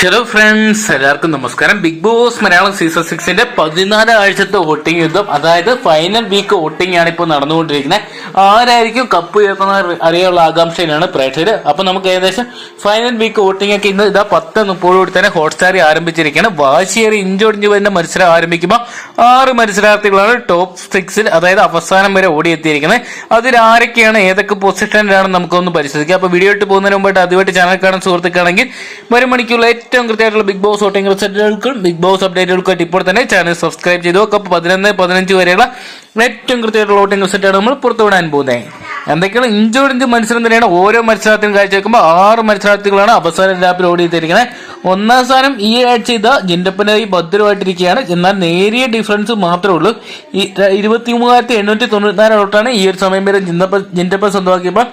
Hello friends എല്ലാവർക്കും നമസ്കാരം. Big boss Malayalam season സിക്സിന്റെ പതിനാല് ആഴ്ചത്തെ വോട്ടിംഗ് യുദ്ധം അതായത് ഫൈനൽ വീക്ക് വോട്ടിംഗ് ആണ് ഇപ്പോൾ നടന്നുകൊണ്ടിരിക്കുന്നത്. ആരായിരിക്കും കപ്പ് ഉയർത്തുന്ന അറിയാനുള്ള ആകാംക്ഷയിലാണ് പ്രേക്ഷകർ അപ്പൊ നമുക്ക് ഏകദേശം ഫൈനൽ വീക്ക് വോട്ടിംഗ് ഒക്കെ ഇന്ന് ഇതാ പത്ത് മുപ്പോടുകൂടി തന്നെ ഹോട്ട്സ്റ്റാറിൽ ആരംഭിച്ചിരിക്കുകയാണ്. വാശിയേറി ഇഞ്ചൊടിഞ്ഞ് വരുന്ന മത്സരം ആരംഭിക്കുമ്പോൾ ആറ് മത്സരാർത്ഥികളാണ് ടോപ്പ് സിക്സിൽ അതായത് അവസാനം വരെ ഓടിയെത്തിയിരിക്കുന്നത്. അതിൽ ആരൊക്കെയാണ് ഏതൊക്കെ പൊസിഷനിലാണ് നമുക്കൊന്ന് പരിശോധിക്കാം. അപ്പൊ വീഡിയോ ഇട്ട് പോകുന്നതിന് മുമ്പായിട്ട് അതുമായിട്ട് ചാനൽ കാണാൻ സുഹൃത്തുക്കളാണെങ്കിൽ വരും മണിക്കുള്ള ഏറ്റവും കൃത്യമായിട്ടുള്ള ബിഗ് ബോസ് വോട്ടിംഗ് റിസൾട്ടുകൾക്കും ബിഗ് ബോസ് അപ്ഡേറ്റുകൾക്കായിട്ട് ഇപ്പോൾ തന്നെ ചാനൽ സബ്സ്ക്രൈബ് ചെയ്തു അപ്പോൾ പതിനൊന്ന് പതിനഞ്ച് വരെയുള്ള ഏറ്റവും കൃത്യമായിട്ടുള്ള വോട്ടിംഗ് റിസൾട്ടാണ് നമ്മൾ പുറത്തുവിടാൻ പോകുന്നത് എന്തൊക്കെയാണ്? ഇഞ്ചോടിഞ്ച് മത്സരം തന്നെയാണ് ഓരോ മത്സരാർത്ഥിയും കാഴ്ചവെക്കുമ്പോൾ ആറ് മത്സരാർത്ഥികളാണ് അവസാന ലാപ്പിൽ ഓടിയെത്തിയിരിക്കുന്നത് ഒന്നാം സ്ഥാനം ഈ ആഴ്ച ഇത് ജിൻഡപ്പനായി ഭദ്രമായിട്ടിരിക്കുകയാണ്. എന്നാൽ നേരിയ ഡിഫറൻസ് മാത്രമേ ഉള്ളൂ. ഇരുപത്തി മൂവായിരത്തി എണ്ണൂറ്റി തൊണ്ണൂറ്റിനാല് വോട്ടാണ് ഈ ഒരു സമയം വരെ ജിന്തപ്പ ജിൻഡപ്പൻ സ്വന്തമാക്കിയപ്പോൾ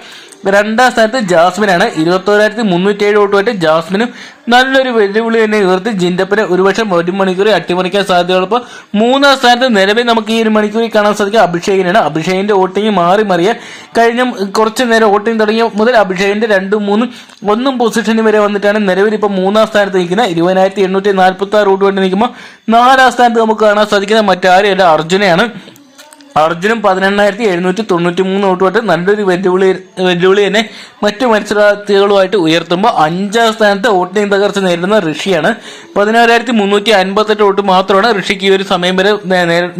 രണ്ടാം സ്ഥാനത്ത് ജാസ്മിനാണ് ഇരുപത്തോരായിരത്തി മുന്നൂറ്റി ഏഴ് വോട്ടുമായിട്ട് ജാസ്മിനും നല്ലൊരു വെല്ലുവിളി തന്നെ ഉയർത്തി ജിൻഡപ്പിനെ ഒരുപക്ഷെ ഒരു മണിക്കൂർ അട്ടിമറിക്കാൻ സാധ്യതയുള്ളപ്പോൾ മൂന്നാം സ്ഥാനത്ത് നിലവിൽ നമുക്ക് ഈ ഒരു മണിക്കൂറിൽ കാണാൻ സാധിക്കുക അഭിഷേകിനാണ് അഭിഷേകിന്റെ വോട്ടിംഗ് മാറി മറിയ കഴിഞ്ഞ കുറച്ച് നേരം വോട്ടിംഗ് തുടങ്ങിയ മുതൽ അഭിഷേകിന്റെ രണ്ടും മൂന്നും ഒന്നും പൊസിഷനിൽ വരെ വന്നിട്ടാണ് നിലവിൽ ഇപ്പോൾ മൂന്നാം സ്ഥാനത്ത് നിൽക്കുന്നത്. ഇരുപതിനായിരത്തി എണ്ണൂറ്റി നാൽപ്പത്തി ആറ് വോട്ട് വേണ്ടി നിൽക്കുമ്പോൾ നാലാം സ്ഥാനത്ത് നമുക്ക് കാണാൻ സാധിക്കുന്ന മറ്റാരെയല്ല അർജുനയാണ്. അർജുനും പതിനെണ്ണായിരത്തി എഴുന്നൂറ്റി തൊണ്ണൂറ്റി മൂന്ന് വോട്ടുമായിട്ട് നല്ലൊരു വെല്ലുവിളി വെല്ലുവിളി തന്നെ മറ്റു മത്സരാർത്ഥികളുമായിട്ട് ഉയർത്തുമ്പോൾ അഞ്ചാം സ്ഥാനത്ത് വോട്ടിംഗ് തകർച്ച നേരിടുന്ന ഋഷിയാണ്. പതിനാറായിരത്തി മുന്നൂറ്റി അൻപത്തെട്ട് വോട്ട് മാത്രമാണ് ഋഷിക്ക് ഈ ഒരു സമയം വരെ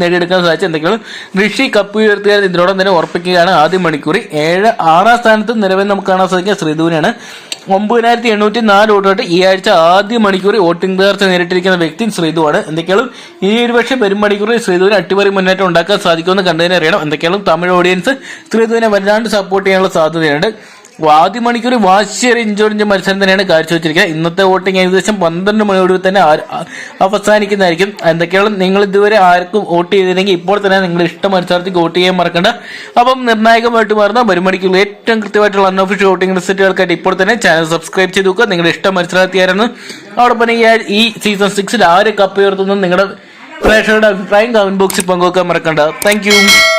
നേടിയെടുക്കാൻ സാധിച്ചത്. എന്തെങ്കിലും ഋഷി കപ്പ് ഉയർത്തിയാൽ ഇതിനോടൊപ്പം തന്നെ ഉറപ്പിക്കുകയാണ് ആദ്യ മണിക്കൂറിൽ. ഏഴ് ആറാം സ്ഥാനത്ത് നിലവിൽ നമുക്ക് കാണാൻ സാധിക്കുക ശ്രീധുവിനാണ് ഒമ്പതിനായിരത്തി എണ്ണൂറ്റി നാല് വോട്ടുമായിട്ട് ഈ ആഴ്ച ആദ്യ മണിക്കൂറിൽ വോട്ടിംഗ് തകർച്ച നേരിട്ടിരിക്കുന്ന വ്യക്തി ശ്രീധുവാണ് എന്തൊക്കെയാണ് ഈ ഒരു പക്ഷേ വരും മണിക്കൂറിൽ ശ്രീധുവിന് അട്ടിമറി മുന്നേറ്റം ഉണ്ടാക്കാൻ സാധിക്കുമെന്ന് കണ്ടതിനെ അറിയണം. എന്തൊക്കെയാണ് തമിഴ് ഓഡിയൻസ് ശ്രീധുവിനെ വല്ലാണ്ട് സപ്പോർട്ട് ചെയ്യാനുള്ള സാധ്യതയുണ്ട്. ആദ്യ മണിക്കൂർ വാശിയേറെ ഇഞ്ചോറിഞ്ച് മത്സരം തന്നെയാണ് കാഴ്ചവെച്ചിരിക്കുന്നത് ഇന്നത്തെ വോട്ടിംഗ് ഏകദേശം പന്ത്രണ്ട് മണിയോടുകൂടി തന്നെ അവസാനിക്കുന്നതായിരിക്കും. എന്തൊക്കെയാണ് നിങ്ങൾ ഇതുവരെ ആർക്കും വോട്ട് ചെയ്തില്ലെങ്കിൽ ഇപ്പോൾ തന്നെ നിങ്ങൾ ഇഷ്ടം മത്സരത്തിൽ വോട്ട് ചെയ്യാൻ മറക്കണ്ട. അപ്പം നിർണായകമായിട്ട് മാറുന്ന ഒരു മണിക്കൂർ ഏറ്റവും കൃത്യമായിട്ടുള്ള അൺഒഫീഷ്യൽ വോട്ടിംഗ് റിസൾട്ടുകൾക്കായിട്ട് ഇപ്പോൾ തന്നെ ചാനൽ സബ്സ്ക്രൈബ് ചെയ്ത് നോക്കുക നിങ്ങളുടെ ഇഷ്ടം മത്സരാർത്ഥിയായിരുന്നു അതോടൊപ്പം ഈ സീസൺ സിക്സിൽ ആര് കപ്പ് ഉയർത്തുന്നു നിങ്ങളുടെ പ്രേക്ഷകരുടെ അഭിപ്രായം കമന്റ് ബോക്സിൽ പങ്കുവെക്കാൻ മറക്കണ്ട. താങ്ക്